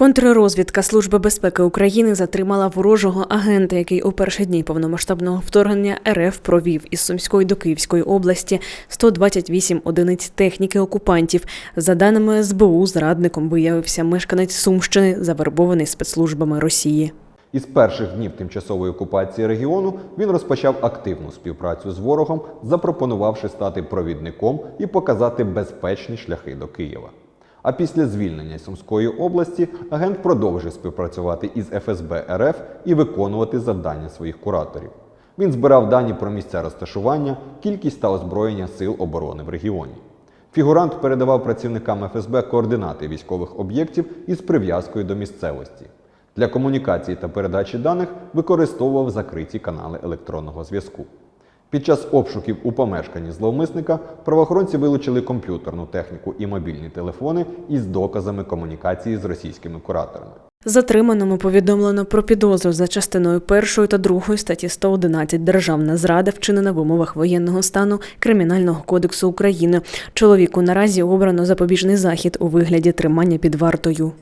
Контррозвідка Служби безпеки України затримала ворожого агента, який у перші дні повномасштабного вторгнення РФ провів із Сумської до Київської області 128 одиниць техніки окупантів. За даними СБУ, зрадником виявився мешканець Сумщини, завербований спецслужбами Росії. Із перших днів тимчасової окупації регіону він розпочав активну співпрацю з ворогом, запропонувавши стати провідником і показати безпечні шляхи до Києва. А після звільнення Сумської області агент продовжив співпрацювати із ФСБ РФ і виконувати завдання своїх кураторів. Він збирав дані про місця розташування, кількість та озброєння сил оборони в регіоні. Фігурант передавав працівникам ФСБ координати військових об'єктів із прив'язкою до місцевості. Для комунікації та передачі даних використовував закриті канали електронного зв'язку. Під час обшуків у помешканні зловмисника правоохоронці вилучили комп'ютерну техніку і мобільні телефони із доказами комунікації з російськими кураторами. Затриманому повідомлено про підозру за частиною першої та другої статті 111 Державна зрада вчинена в умовах воєнного стану Кримінального кодексу України. Чоловіку наразі обрано запобіжний захід у вигляді тримання під вартою.